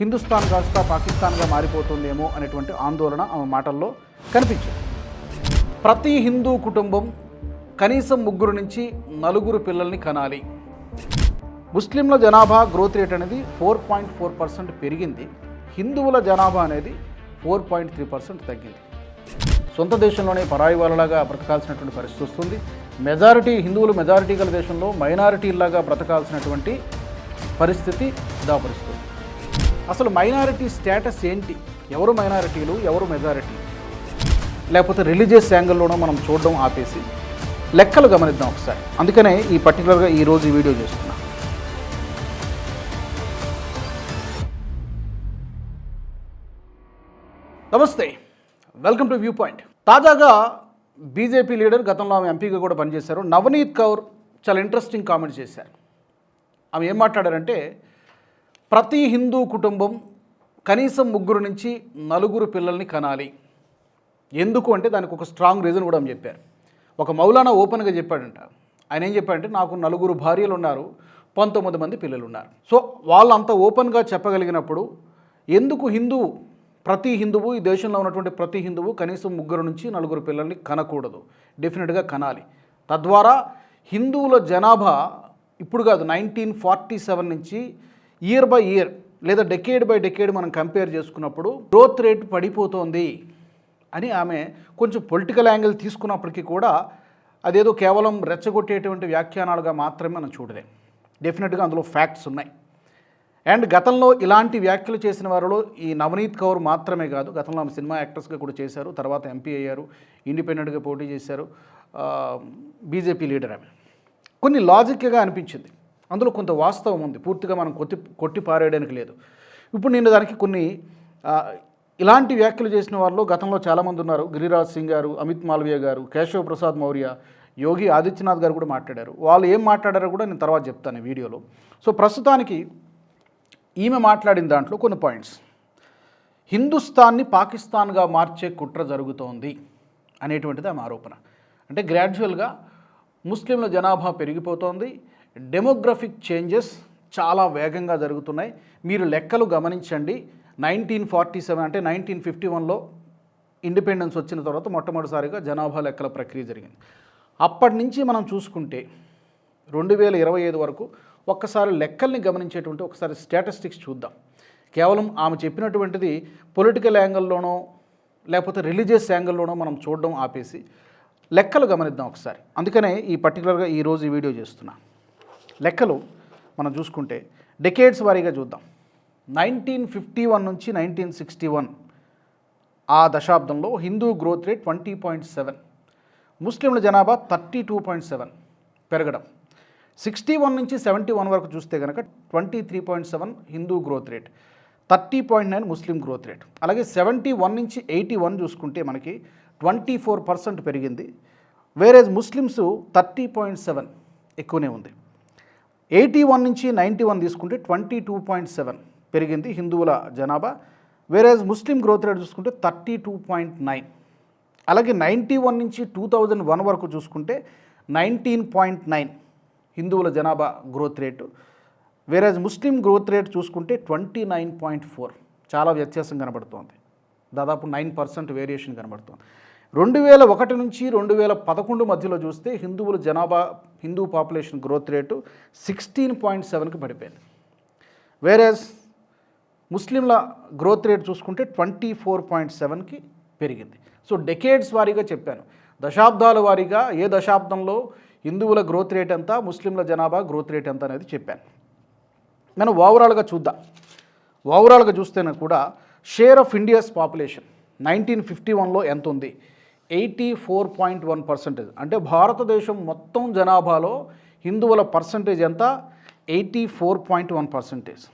హిందుస్థాన్ కాస్త పాకిస్తాన్గా మారిపోతుందేమో అనేటువంటి ఆందోళన ఆమె మాటల్లో కనిపించింది. ప్రతి హిందూ కుటుంబం కనీసం ముగ్గురు నుంచి నలుగురు పిల్లల్ని కనాలి. ముస్లింల జనాభా గ్రోత్ రేట్ అనేది ఫోర్ పాయింట్ ఫోర్ పర్సెంట్ పెరిగింది. హిందువుల జనాభా అనేది ఫోర్ పాయింట్ త్రీ పర్సెంట్ తగ్గింది. సొంత దేశంలోనే పరాయి వాళ్ళలాగా బ్రతకాల్సినటువంటి పరిస్థితి వస్తుంది. మెజారిటీ హిందువులు మెజారిటీ గల దేశంలో మైనారిటీలాగా బ్రతకాల్సినటువంటి పరిస్థితి దాపరుస్తుంది. అసలు మైనారిటీ స్టేటస్ ఏంటి? ఎవరు మైనారిటీలు? ఎవరు మెజారిటీ? లేకపోతే రిలీజియస్ యాంగిల్లోనూ మనం చూడడం ఆపేసి లెక్కలు గమనిద్దాం ఒకసారి. అందుకనే ఈ పర్టికులర్గా ఈరోజు ఈ వీడియో చేస్తున్నా. నమస్తే. Welcome to view point. తాజాగా బీజేపీ లీడర్ గతంలో ఆమె ఎంపీగా కూడా పనిచేశారు. నవనీత్ కౌర్ చాలా ఇంట్రెస్టింగ్ కామెంట్ చేశారు. ఆమె ఏం మాట్లాడారంటే ప్రతి హిందూ కుటుంబం కనీసం ముగ్గురు నుంచి నలుగురు పిల్లల్ని కనాలి. ఎందుకు అంటే దానికి ఒక స్ట్రాంగ్ రీజన్ కూడా అని చెప్పారు. ఒక మౌలానా ఓపెన్గా చెప్పాడంట. ఆయన ఏం చెప్పాడంటే నాకు నలుగురు భార్యలు ఉన్నారు పంతొమ్మిది మంది పిల్లలు ఉన్నారు. సో వాళ్ళు అంత ఓపెన్గా చెప్పగలిగినప్పుడు ఎందుకు హిందూ ప్రతి హిందువు ఈ దేశంలో ఉన్నటువంటి ప్రతి హిందువు కనీసం ముగ్గురు నుంచి నలుగురు పిల్లల్ని కనకూడదు. డెఫినెట్గా కనాలి. తద్వారా హిందువుల జనాభా ఇప్పుడు కాదు నైన్టీన్ ఫార్టీ సెవెన్ నుంచి ఇయర్ బై ఇయర్ లేదా డెకేడ్ బై డెకేడ్ మనం కంపేర్ చేసుకున్నప్పుడు గ్రోత్ రేట్ పడిపోతోంది అని ఆమె కొంచెం పొలిటికల్ యాంగిల్ తీసుకున్నప్పటికీ కూడా అదేదో కేవలం రెచ్చగొట్టేటువంటి వ్యాఖ్యానాలుగా మాత్రమే మనం చూడలేం. డెఫినెట్గా అందులో ఫ్యాక్ట్స్ ఉన్నాయి. అండ్ గతంలో ఇలాంటి వ్యాఖ్యలు చేసిన వారిలో ఈ నవనీత్ కౌర్ మాత్రమే కాదు గతంలో ఆమె సినిమా యాక్టర్స్గా కూడా చేశారు తర్వాత ఎంపీ అయ్యారు ఇండిపెండెంట్గా పోటీ చేశారు బీజేపీ లీడర్ ఆమె. కొన్ని లాజిక్గా అనిపించింది. అందులో కొంత వాస్తవం ఉంది. పూర్తిగా మనం కొట్టి కొట్టి పారేయడానికి లేదు. ఇప్పుడు నేను దానికి కొన్ని ఇలాంటి వ్యాఖ్యలు చేసిన వాళ్ళు గతంలో చాలామంది ఉన్నారు. గిరిరాజ్ సింగ్ గారు అమిత్ మాల్వియా గారు కేశవ్ ప్రసాద్ మౌర్య యోగి ఆదిత్యనాథ్ గారు కూడా మాట్లాడారు. వాళ్ళు ఏం మాట్లాడారో కూడా నేను తర్వాత చెప్తాను వీడియోలో. సో ప్రస్తుతానికి ఈమె మాట్లాడిన దాంట్లో కొన్ని పాయింట్స్. హిందుస్థాన్ని పాకిస్తాన్గా మార్చే కుట్ర జరుగుతోంది అనేటువంటిది ఆమె ఆరోపణ. అంటే గ్రాడ్యువల్గా ముస్లింల జనాభా పెరిగిపోతోంది. డెమోగ్రఫిక్ చేంజెస్ చాలా వేగంగా జరుగుతున్నాయి. మీరు లెక్కలు గమనించండి. నైన్టీన్ ఫార్టీ సెవెన్ అంటే నైన్టీన్ ఫిఫ్టీ వన్లో ఇండిపెండెన్స్ వచ్చిన తర్వాత మొట్టమొదటిసారిగా జనాభా లెక్కల ప్రక్రియ జరిగింది. అప్పటి నుంచి మనం చూసుకుంటే రెండు వేల ఇరవై ఐదు వరకు ఒక్కసారి లెక్కల్ని గమనించేటువంటి ఒకసారి స్టాటిస్టిక్స్ చూద్దాం. కేవలం ఆమె చెప్పినటువంటిది పొలిటికల్ యాంగిల్లోనో లేకపోతే రిలీజియస్ యాంగిల్లోనో మనం చూడడం ఆపేసి లెక్కలు గమనిద్దాం ఒకసారి. అందుకనే ఈ పర్టికులర్గా ఈరోజు ఈ వీడియో చేస్తున్నాను లెక్కలు మనం చూసుకుంటే డెకేడ్స్ వారీగా చూద్దాం. నైన్టీన్ ఫిఫ్టీ వన్ నుంచి నైన్టీన్ సిక్స్టీ వన్ ఆ దశాబ్దంలో Hindu growth rate twenty point seven. ముస్లింల జనాభా థర్టీ టూ పాయింట్ సెవెన్ పెరగడం. సిక్స్టీ వన్ నుంచి సెవెంటీ వన్ వరకు చూస్తే కనుక twenty three point seven Hindu growth rate thirty point nine Muslim growth rate. అలాగే సెవెంటీ వన్ నుంచి ఎయిటీ వన్ చూసుకుంటే మనకి ట్వంటీ ఫోర్ పర్సెంట్ పెరిగింది. Average Muslims thirty point seven ఎక్కువనే ఉంది. ఎయిటీ వన్ నుంచి నైంటీ వన్ తీసుకుంటే ట్వంటీ టూ పాయింట్ సెవెన్ పెరిగింది హిందువుల జనాభా. వేరేజ్ ముస్లిం గ్రోత్ రేట్ చూసుకుంటే థర్టీ టూ పాయింట్ నైన్. అలాగే నైంటీ వన్ నుంచి టూ థౌజండ్ వన్ వరకు చూసుకుంటే నైన్టీన్ పాయింట్ నైన్ హిందువుల జనాభా గ్రోత్ రేటు వేరేజ్ ముస్లిం గ్రోత్ రేట్ చూసుకుంటే ట్వంటీ నైన్ పాయింట్ ఫోర్. చాలా వ్యత్యాసం కనబడుతోంది. దాదాపు నైన్ పర్సెంట్ వేరియేషన్ కనబడుతోంది. రెండు వేల ఒకటి నుంచి రెండు వేల పదకొండు మధ్యలో చూస్తే హిందువుల జనాభా Hindu population growth rate sixteen point సెవెన్కి పడిపోయింది. వేరేస్ ముస్లింల గ్రోత్ రేట్ చూసుకుంటే ట్వంటీ ఫోర్ పాయింట్ సెవెన్కి పెరిగింది. సో డెకేడ్స్ వారీగా చెప్పాను. దశాబ్దాల వారీగా ఏ దశాబ్దంలో హిందువుల గ్రోత్ రేట్ ఎంత ముస్లింల జనాభా గ్రోత్ రేట్ ఎంత అనేది చెప్పాను. మనం ఓవరాల్గా చూద్దాం. ఓవరాల్గా చూస్తేనే కూడా share of India's population nineteen fifty వన్లో ఎంత ఉంది? Eighty four point one percentage అంటే భారతదేశం మొత్తం జనాభాలో హిందువుల పర్సంటేజ్ ఎంత? Eighty four point one percentage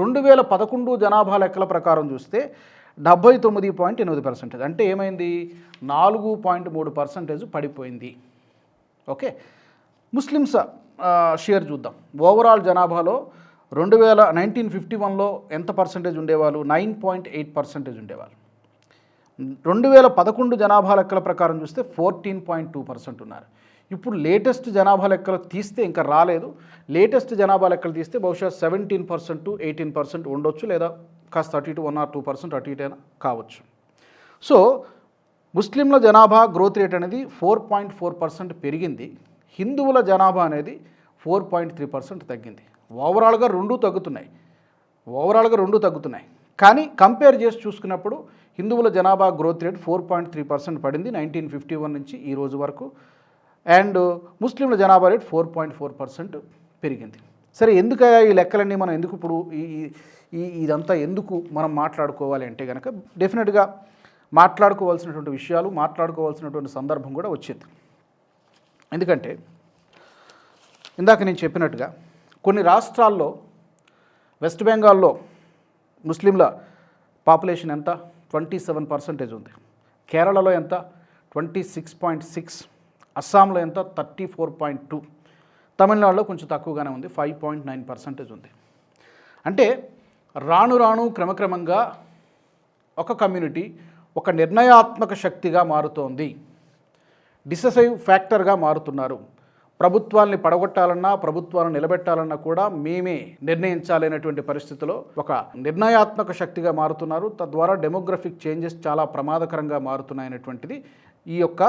రెండు వేల పదకొండు జనాభా లెక్కల ప్రకారం చూస్తే డెబ్బై తొమ్మిది పాయింట్ ఎనిమిది పర్సెంటేజ్ అంటే ఏమైంది? నాలుగు పాయింట్ మూడు పర్సెంటేజ్ పడిపోయింది. ఓకే? ముస్లిమ్స్ షేర్ చూద్దాం. ఓవరాల్ జనాభాలో రెండు వేల నైన్టీన్ ఫిఫ్టీ వన్లో ఎంత పర్సెంటేజ్ ఉండేవాళ్ళు? నైన్ పాయింట్ ఎయిట్ పర్సెంటేజ్ ఉండేవాళ్ళు. రెండు వేల పదకొండు జనాభా లెక్కల ప్రకారం చూస్తే ఫోర్టీన్ పాయింట్ టూ పర్సెంట్ ఉన్నారు. ఇప్పుడు లేటెస్ట్ జనాభా లెక్కలు తీస్తే ఇంకా రాలేదు. లేటెస్ట్ జనాభా లెక్కలు తీస్తే బహుశా seventeen percent to eighteen percent ఉండొచ్చు లేదా కాస్త అటు ఇటు వన్ ఆర్ టూ పర్సెంట్ అటు ఇటు అయినా కావచ్చు. సో ముస్లింల జనాభా గ్రోత్ రేట్ అనేది ఫోర్ పాయింట్ ఫోర్ పర్సెంట్ పెరిగింది. హిందువుల జనాభా అనేది ఫోర్ పాయింట్ త్రీ పర్సెంట్ తగ్గింది. ఓవరాల్గా రెండూ తగ్గుతున్నాయి. ఓవరాల్గా రెండూ తగ్గుతున్నాయి. కానీ కంపేర్ చేసి చూసుకున్నప్పుడు హిందువుల జనాభా growth rate four point three percent పడింది నైన్టీన్ ఫిఫ్టీ వన్ నుంచి ఈ రోజు వరకు. అండ్ ముస్లింల జనాభా rate four point four percent పెరిగింది. సరే ఎందుకయ్యా ఈ లెక్కలన్నీ మనం ఎందుకు ఇప్పుడు ఈ ఈ- ఈ ఇదంతా ఎందుకు మనం మాట్లాడుకోవాలి అంటే కనుక డెఫినెట్గా మాట్లాడుకోవాల్సినటువంటి విషయాలు మాట్లాడుకోవాల్సినటువంటి సందర్భం కూడా వచ్చింది. ఎందుకంటే ఇందాక నేను చెప్పినట్టుగా కొన్ని రాష్ట్రాల్లో వెస్ట్ బెంగాల్లో ముస్లింల పాపులేషన్ ఎంత? ట్వంటీ సెవెన్ పర్సెంటేజ్ ఉంది. కేరళలో ఎంత? Twenty six point six. అస్సాంలో ఎంత? Thirty four point two. తమిళనాడులో కొంచెం తక్కువగానే ఉంది ఫైవ్ పాయింట్ నైన్ పర్సెంటేజ్ ఉంది. అంటే రాను రాను క్రమక్రమంగా ఒక కమ్యూనిటీ ఒక నిర్ణయాత్మక శక్తిగా మారుతోంది. డిసెసివ్ ఫ్యాక్టర్గా మారుతున్నారు. ప్రభుత్వాల్ని పడగొట్టాలన్నా ప్రభుత్వాలను నిలబెట్టాలన్నా కూడా మేమే నిర్ణయించాలనేటువంటి పరిస్థితిలో ఒక నిర్ణయాత్మక శక్తిగా మారుతున్నారు. తద్వారా డెమోగ్రఫిక్ చేంజెస్ చాలా ప్రమాదకరంగా మారుతున్నాయనేటువంటిది ఈ యొక్క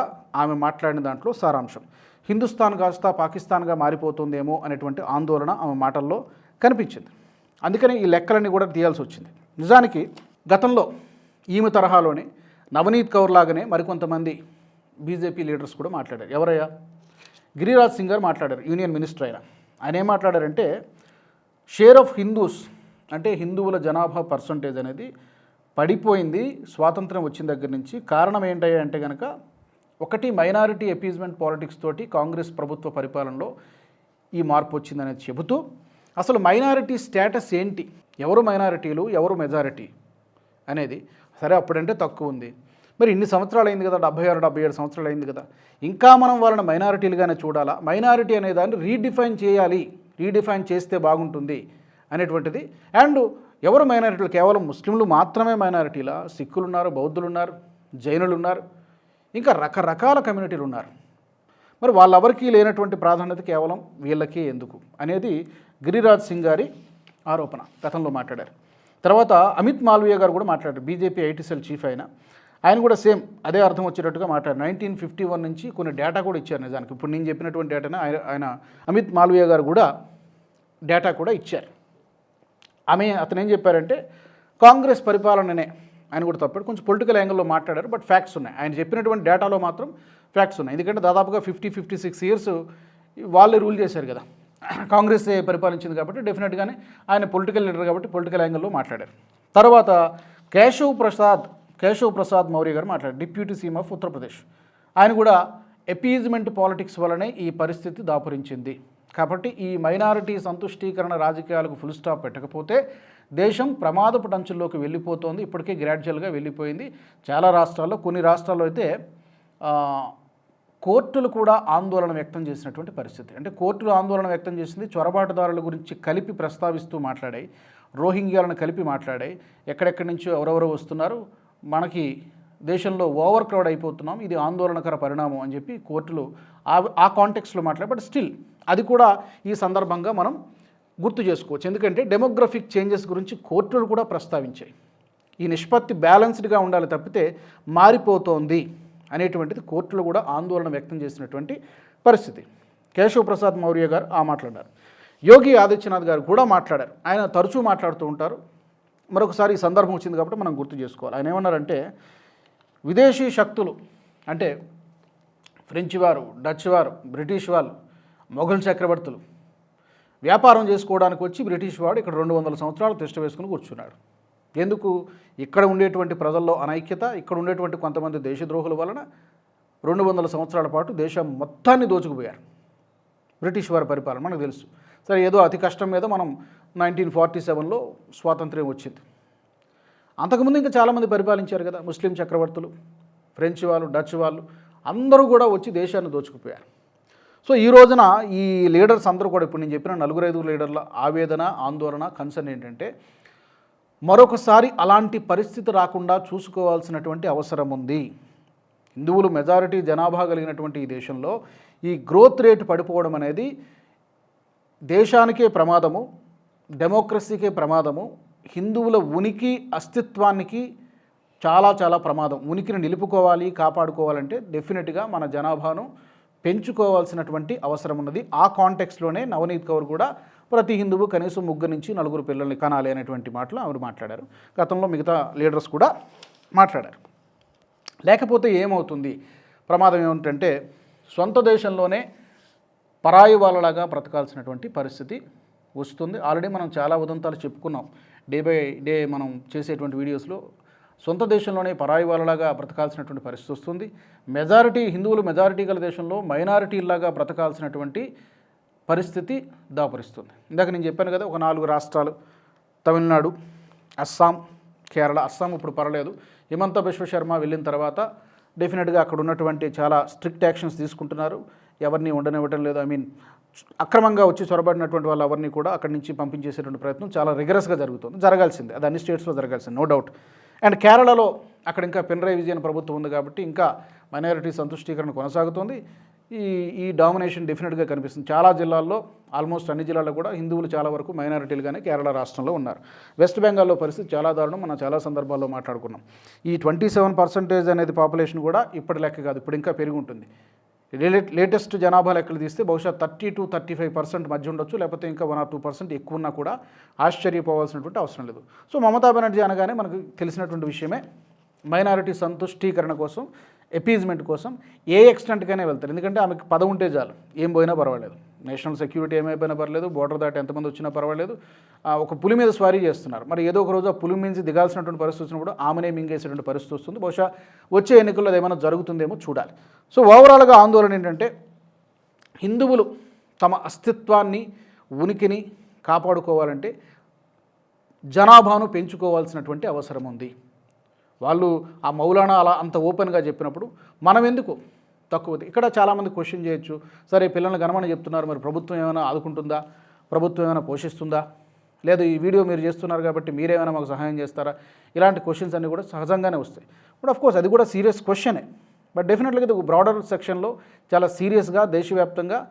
ఆమె మాట్లాడిన దాంట్లో సారాంశం. హిందుస్థాన్ కాస్త పాకిస్తాన్గా మారిపోతుందేమో అనేటువంటి ఆందోళన ఆమె మాటల్లో కనిపించింది. అందుకని ఈ లెక్కలన్నీ కూడా తీయాల్సి వచ్చింది. నిజానికి గతంలో ఈమె తరహాలోనే నవనీత్ కౌర్ లాగానే మరికొంతమంది బీజేపీ లీడర్స్ కూడా మాట్లాడారు. ఎవరయ్యా? గిరిరాజ్ సింగ్ గారు మాట్లాడారు యూనియన్ మినిస్టర్ ఆయన ఆయన ఏం మాట్లాడారంటే షేర్ ఆఫ్ హిందూస్ అంటే హిందువుల జనాభా పర్సంటేజ్ అనేది పడిపోయింది స్వాతంత్రం వచ్చిన దగ్గర నుంచి. కారణం ఏంటయ్యా అంటే కనుక ఒకటి మైనారిటీ ఎపీజ్మెంట్ పాలిటిక్స్ తోటి కాంగ్రెస్ ప్రభుత్వ పరిపాలనలో ఈ మార్పు వచ్చిందనేది చెబుతూ అసలు మైనారిటీ స్టేటస్ ఏంటి? ఎవరు మైనారిటీలు? ఎవరు మెజారిటీ? అనేది. సరే అప్పుడంటే తక్కువ ఉంది. మరి ఇన్ని సంవత్సరాలు అయింది కదా డెబ్బై ఆరు డెబ్బై ఏడు సంవత్సరాలు అయింది కదా. ఇంకా మనం వాళ్ళని మైనారిటీలుగానే చూడాలా? మైనారిటీ అనే దాన్ని రీడిఫైన్ చేయాలి. రీడిఫైన్ చేస్తే బాగుంటుంది అనేటువంటిది. అండ్ ఎవరు మైనారిటీలు? కేవలం ముస్లింలు మాత్రమే మైనారిటీలా? సిక్కులు ఉన్నారు బౌద్ధులు ఉన్నారు జైనులు ఉన్నారు ఇంకా రకరకాల కమ్యూనిటీలు ఉన్నారు మరి వాళ్ళెవరికీ లేనటువంటి ప్రాధాన్యత కేవలం వీళ్ళకే ఎందుకు? అనేది గిరిరాజ్ సింగ్ గారి ఆరోపణ. గతంలో మాట్లాడారు. తర్వాత అమిత్ మాల్వియా గారు కూడా మాట్లాడారు. బీజేపీ ఐటీ సెల్ చీఫ్ అయిన. ఆయన కూడా సేమ్ అదే అర్థం వచ్చేటట్టుగా మాట్లాడారు. నైన్టీన్ ఫిఫ్టీ వన్ నుంచి కొన్ని డేటా కూడా ఇచ్చారు నిజానికి. ఇప్పుడు నేను చెప్పినటువంటి డేటాను ఆయన ఆయన అమిత్ మాల్వియా గారు కూడా డేటా కూడా ఇచ్చారు. ఆమె అతను ఏం చెప్పారంటే కాంగ్రెస్ పరిపాలననే ఆయన కూడా తప్పాడు. కొంచెం పొలిటికల్ యాంగిల్లో మాట్లాడారు బట్ ఫ్యాక్ట్స్ ఉన్నాయి. ఆయన చెప్పినటువంటి డేటాలో మాత్రం ఫ్యాక్ట్స్ ఉన్నాయి. ఎందుకంటే దాదాపుగా ఫిఫ్టీ ఫిఫ్టీ సిక్స్ ఇయర్స్ వాళ్ళే రూల్ చేశారు కదా. కాంగ్రెస్ పరిపాలించింది కాబట్టి డెఫినెట్గానే ఆయన పొలిటికల్ లీడర్ కాబట్టి పొలిటికల్ యాంగిల్లో మాట్లాడారు. తర్వాత కేశవ్ ప్రసాద్ కేశవ్ ప్రసాద్ మౌర్య గారు మాట్లాడారు. Deputy CM of Uttar Pradesh. ఆయన కూడా ఎపీజ్మెంట్ పాలిటిక్స్ వలనే ఈ పరిస్థితి దాపురించింది. కాబట్టి ఈ మైనారిటీ సంతుష్టీకరణ రాజకీయాలకు ఫుల్ స్టాప్ పెట్టకపోతే దేశం ప్రమాదపు టంచుల్లోకి వెళ్ళిపోతోంది. ఇప్పటికే గ్రాడ్యువల్గా వెళ్ళిపోయింది. చాలా రాష్ట్రాల్లో కొన్ని రాష్ట్రాల్లో అయితే కోర్టులు కూడా ఆందోళన వ్యక్తం చేసినటువంటి పరిస్థితి. అంటే కోర్టులు ఆందోళన వ్యక్తం చేసింది చొరబాటుదారుల గురించి కలిపి ప్రస్తావిస్తూ మాట్లాడాయి. రోహింగ్యాలను కలిపి మాట్లాడాయి. ఎక్కడెక్కడి నుంచో ఎవరెవరో వస్తున్నారు. మనకి దేశంలో ఓవర్ క్రౌడ్ అయిపోతున్నాం ఇది ఆందోళనకర పరిణామం అని చెప్పి కోర్టులు ఆ ఆ కాంటెక్స్లో మాట్లాడే బట్ స్టిల్ అది కూడా ఈ సందర్భంగా మనం గుర్తు చేసుకోవచ్చు. ఎందుకంటే డెమోగ్రఫిక్ చేంజెస్ గురించి కోర్టులు కూడా ప్రస్తావించాయి. ఈ నిష్పత్తి బ్యాలెన్స్డ్గా ఉండాలి తప్పితే మారిపోతోంది అనేటువంటిది కోర్టులు కూడా ఆందోళన వ్యక్తం చేసినటువంటి పరిస్థితి. కేశవ ప్రసాద్ మౌర్య గారు ఆ మాట్లాడారు. యోగి ఆదిత్యనాథ్ గారు కూడా మాట్లాడారు. ఆయన తరచూ మాట్లాడుతూ ఉంటారు. మరొకసారి ఈ సందర్భం వచ్చింది కాబట్టి మనం గుర్తు చేసుకోవాలి. ఆయన ఏమన్నారంటే విదేశీ శక్తులు అంటే ఫ్రెంచ్ వారు డచ్ వారు బ్రిటిష్ వాళ్ళు మొఘల్ చక్రవర్తులు వ్యాపారం చేసుకోవడానికి వచ్చి బ్రిటిష్ వాడు ఇక్కడ రెండు వందల సంవత్సరాలు తిష్ట వేసుకుని కూర్చున్నాడు. ఎందుకు? ఇక్కడ ఉండేటువంటి ప్రజల్లో అనైక్యత ఇక్కడ ఉండేటువంటి కొంతమంది దేశద్రోహుల వలన రెండు వందల సంవత్సరాల పాటు దేశం మొత్తాన్ని దోచుకుపోయారు. బ్రిటిష్ వారి పరిపాలన మనకు తెలుసు. సరే ఏదో అతి కష్టం మీద మనం నైన్టీన్ ఫార్టీ సెవెన్లో స్వాతంత్ర్యం వచ్చింది. అంతకుముందు ఇంకా చాలామంది పరిపాలించారు కదా ముస్లిం చక్రవర్తులు ఫ్రెంచ్ వాళ్ళు డచ్ వాళ్ళు అందరూ కూడా వచ్చి దేశాన్ని దోచుకుపోయారు. సో ఈ రోజున ఈ లీడర్స్ అందరూ కూడా ఇప్పుడు నేను చెప్పిన నలుగురు ఐదుగురు లీడర్ల ఆవేదన ఆందోళన కన్సర్న్ ఏంటంటే మరొకసారి అలాంటి పరిస్థితి రాకుండా చూసుకోవాల్సినటువంటి అవసరం ఉంది. హిందువులు మెజారిటీ జనాభా కలిగినటువంటి ఈ దేశంలో ఈ గ్రోత్ రేట్ పడిపోవడం అనేది దేశానికే ప్రమాదము డెమోక్రసీకే ప్రమాదము హిందువుల ఉనికి అస్తిత్వానికి చాలా చాలా ప్రమాదం. ఉనికిని నిలుపుకోవాలి కాపాడుకోవాలంటే డెఫినెట్గా మన జనాభాను పెంచుకోవాల్సినటువంటి అవసరం ఉన్నది. ఆ కాంటెక్స్లోనే నవనీత్ కౌర్ కూడా ప్రతి హిందువు కనీసం ముగ్గురు నుంచి నలుగురు పిల్లల్ని కనాలి అనేటువంటి మాటలు ఆవిడ మాట్లాడారు. గతంలో మిగతా లీడర్స్ కూడా మాట్లాడారు. లేకపోతే ఏమవుతుంది? ప్రమాదం ఏమిటంటే సొంత దేశంలోనే పరాయి వాళ్ళలాగా బ్రతకాల్సినటువంటి పరిస్థితి వస్తుంది. ఆల్రెడీ మనం చాలా ఉదంతాలు చెప్పుకున్నాం. డే బై డే మనం చేసేటువంటి వీడియోస్లో సొంత దేశంలోనే పరాయి వాళ్ళలాగా బ్రతకాల్సినటువంటి పరిస్థితి వస్తుంది. మెజారిటీ హిందువులు మెజారిటీ గల దేశంలో మైనారిటీలాగా బ్రతకాల్సినటువంటి పరిస్థితి దాపరిస్తుంది. ఇందాక నేను చెప్పాను కదా ఒక నాలుగు రాష్ట్రాలు తమిళనాడు అస్సాం కేరళ. అస్సాం ఇప్పుడు పర్లేదు హిమంత విశ్వ శర్మ వెళ్ళిన తర్వాత డెఫినెట్గా అక్కడ ఉన్నటువంటి చాలా స్ట్రిక్ట్ యాక్షన్స్ తీసుకుంటున్నారు. ఎవరిని ఉండనివ్వటం లేదు. ఐ మీన్ అక్రమంగా వచ్చి చొరబడినటువంటి వాళ్ళు ఎవరిని కూడా అక్కడి నుంచి పంపించేసేటువంటి ప్రయత్నం చాలా రిగరస్గా జరుగుతుంది. జరగాల్సిందే. అది అన్ని స్టేట్స్లో జరగాల్సింది నో డౌట్ అండ్ కేరళలో అక్కడ ఇంకా పినరాయి విజయన్ ప్రభుత్వం ఉంది కాబట్టి ఇంకా మైనారిటీ సంతుష్టీకరణ కొనసాగుతుంది. ఈ ఈ డామినేషన్ డెఫినెట్గా కనిపిస్తుంది. చాలా జిల్లాల్లో ఆల్మోస్ట్ అన్ని జిల్లాల్లో కూడా హిందువులు చాలా వరకు మైనారిటీలుగానే కేరళ రాష్ట్రంలో ఉన్నారు. వెస్ట్ బెంగాల్లో పరిస్థితి చాలా దారుణం. మనం చాలా సందర్భాల్లో మాట్లాడుకున్నాం. ఈ ట్వంటీ సెవెన్ పర్సెంటేజ్ అనేది పాపులేషన్ కూడా ఇప్పటి లెక్క కాదు. ఇప్పుడు ఇంకా పెరిగి ఉంటుంది. లేటెస్ట్ జనాభా లెక్కలు తీస్తే బహుశా thirty to thirty five percent మధ్య ఉండొచ్చు లేకపోతే ఇంకా వన్ ఆర్ టూ పర్సెంట్ ఎక్కువ ఉన్నా కూడా ఆశ్చర్యపోవాల్సినటువంటి అవసరం లేదు. సో మమతా బెనర్జీ అనగానే మనకు తెలిసినటువంటి విషయమే మైనారిటీ సంతుష్టీకరణ కోసం ఎపీజ్మెంట్ కోసం ఏ ఎక్స్టెంట్కైనా వెళ్తారు. ఎందుకంటే ఆమెకు పదం ఉంటే చాలు. ఏం పోయినా పర్వాలేదు. నేషనల్ సెక్యూరిటీ ఏమైపోయినా పర్లేదు బోర్డర్ దాటి ఎంతమంది వచ్చినా పర్వాలేదు. ఒక పులి మీద స్వారీ చేస్తున్నారు. మరి ఏదో ఒక రోజు ఆ పులి మించి దిగాల్సినటువంటి పరిస్థితి వచ్చినప్పుడు ఆమెనే మింగేసేటువంటి పరిస్థితి వస్తుంది. బహుశా వచ్చే ఎన్నికల్లో ఏమైనా జరుగుతుందేమో చూడాలి. సో ఓవరాల్గా ఆందోళన ఏంటంటే హిందువులు తమ అస్తిత్వాన్ని ఉనికిని కాపాడుకోవాలంటే జనాభాను పెంచుకోవాల్సినటువంటి అవసరం ఉంది. వాళ్ళు ఆ మౌలానా అలా అంత ఓపెన్గా చెప్పినప్పుడు మనం ఎందుకు తక్కువ ఇక్కడ చాలామంది క్వశ్చన్ చేయొచ్చు. సరే పిల్లల్ని గణమని చెప్తున్నారు మరి ప్రభుత్వం ఏమైనా ఆదుకుంటుందా? ప్రభుత్వం ఏమైనా పోషిస్తుందా? లేదు ఈ వీడియో మీరు చేస్తున్నారు కాబట్టి మీరేమైనా మాకు సహాయం చేస్తారా? ఇలాంటి క్వశ్చన్స్ అన్నీ కూడా సహజంగానే వస్తాయి. బట్ ఆఫ్ కోర్స్ అది కూడా సీరియస్ క్వశ్చనే. బట్ డెఫినెట్గా ఇది బ్రాడర్ సెక్షన్లో చాలా సీరియస్గా దేశవ్యాప్తంగా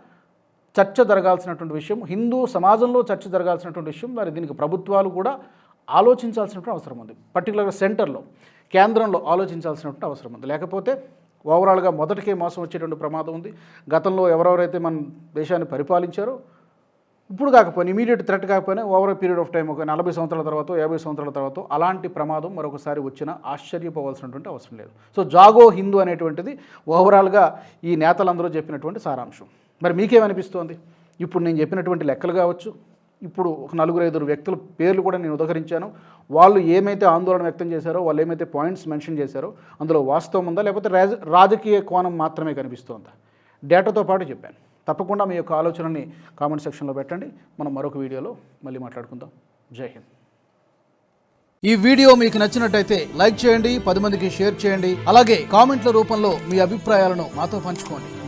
చర్చ జరగాల్సినటువంటి విషయం. హిందూ సమాజంలో చర్చ జరగాల్సినటువంటి విషయం. మరి దీనికి ప్రభుత్వాలు కూడా ఆలోచించాల్సినటువంటి అవసరం ఉంది. పర్టికులర్గా సెంటర్లో కేంద్రంలో ఆలోచించాల్సినటువంటి అవసరం ఉంది. లేకపోతే ఓవరాల్గా మొదటికే మోసం వచ్చేటువంటి ప్రమాదం ఉంది. గతంలో ఎవరెవరైతే మన దేశాన్ని పరిపాలించారో ఇప్పుడు కాకపోయినా ఇమీడియట్ థ్రెట్ కాకపోయినా ఓవర్ పీరియడ్ ఆఫ్ టైం ఒక నలభై సంవత్సరాల తర్వాత యాభై సంవత్సరాల తర్వాత అలాంటి ప్రమాదం మరొకసారి వచ్చినా ఆశ్చర్యపోవాల్సినటువంటి అవసరం లేదు. సో జాగో హిందూ అనేటువంటిది ఓవరాల్గా ఈ నేతలందరూ చెప్పినటువంటి సారాంశం. మరి మీకేమనిపిస్తోంది? ఇప్పుడు నేను చెప్పినటువంటి లెక్కలు కావచ్చు ఇప్పుడు ఒక నలుగురు ఐదుగురు వ్యక్తుల పేర్లు కూడా నేను ఉదహరించాను. వాళ్ళు ఏమైతే ఆందోళన వ్యక్తం చేశారో వాళ్ళు ఏమైతే పాయింట్స్ మెన్షన్ చేశారో అందులో వాస్తవం ఉందా? లేకపోతే రాజ రాజకీయ కోణం మాత్రమే కనిపిస్తోందా? డేటాతో పాటు చెప్పాను. తప్పకుండా మీ యొక్క ఆలోచనని కామెంట్ సెక్షన్లో పెట్టండి. మనం మరొక వీడియోలో మళ్ళీ మాట్లాడుకుందాం. జై హింద్. ఈ వీడియో మీకు నచ్చినట్టయితే లైక్ చేయండి పది మందికి షేర్ చేయండి. అలాగే కామెంట్ల రూపంలో మీ అభిప్రాయాలను మాతో పంచుకోండి.